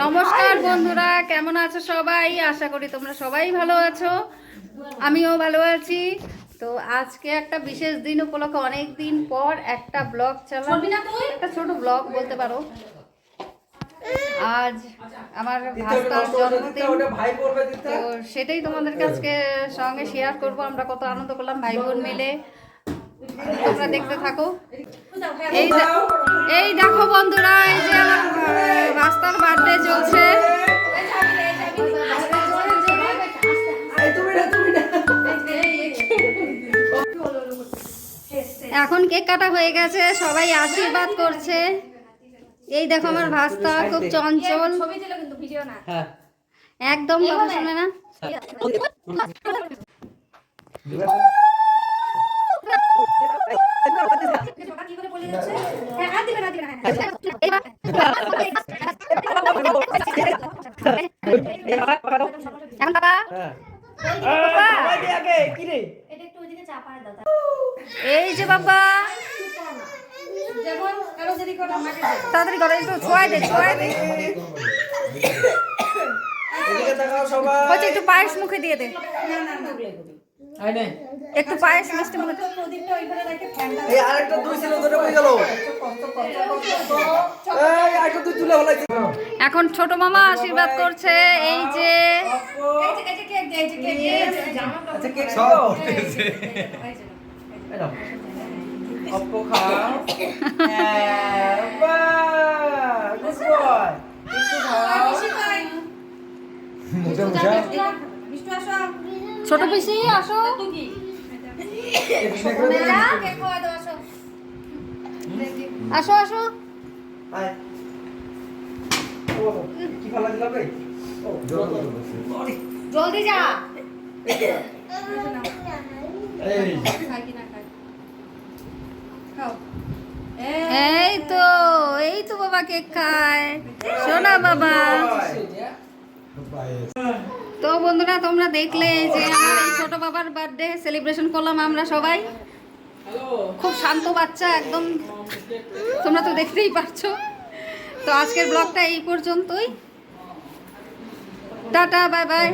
নমস্কার বন্ধুরা কেমন আছো সবাই? আশা করি তোমরা সবাই ভালো আছো। আমিও ভালো আছি। তো আজকে একটা বিশেষ দিন উপলক্ষে অনেক দিন পর একটা ব্লগ চালাম একটা ছোট ব্লগ বলতে পারো। আজ আমার ভাস্তার জন্মদিন। তো সেটাই তোমাদেরকে আজকে সঙ্গে শেয়ার করব। আমরা কত আনন্দ করলাম ভাই বোন মিলে। তোমরা দেখতে থাকো। এই এই দেখো বন্ধুরা এই যে আমার বার্থডে চলছে। এখন কেক কাটা হয়ে গেছে সবাই আশীর্বাদ করছে। এই দেখো আমার ভাস্তা খুব চঞ্চল। হ্যাঁ। একদম কথা শোনে না ওটা কি করে বলে যাচ্ছে হ্যাঁ হাত দিবে না দিবে না হ্যাঁ এখন বাবা হ্যাঁ বাবা, আগে কি রে এটা একটু ওইদিকে চাপায় দাও এই যে বাবা। যেমন কারও যদি কোনো আমাকে তাড়াতাড়ি করো একটু ছোঁয়াই দে ছোঁয়াই দে। এদিকে তাকাও সবাই। বলছে একটু পায়েস মুখে দিয়ে দে। আই নাই একটু পায়েস মিষ্টি দে। প্রদীপটা ওইখানে রেখে ফ্যানটা এই আরেকটা দুই ছিল ধরে কই গেল। এই আরেকটা দুই তুলে হলাইছি এখন ছোট মামা আশীর্বাদ করছে এই যে এই যে এই যে কেক দে এই যে কেক দে এই যে জামা আচ্ছা কেক সব করতেছে এই খাও হ্যাঁ ছোট পিসি আসো। আসো আসো জলদি যা এই তো এই তো বাবা কেক খায় শোনা বাবা তো বন্ধুরা, তোমরা দেখলে যে আমার এই ছোট বাবার বার্থডে সেলিব্রেশন করলাম আমরা সবাই। খুব শান্ত বাচ্চা, একদম। তোমরা তো দেখতেই পারছ। তো আজকের ব্লগটা এই পর্যন্তই। Tata bye bye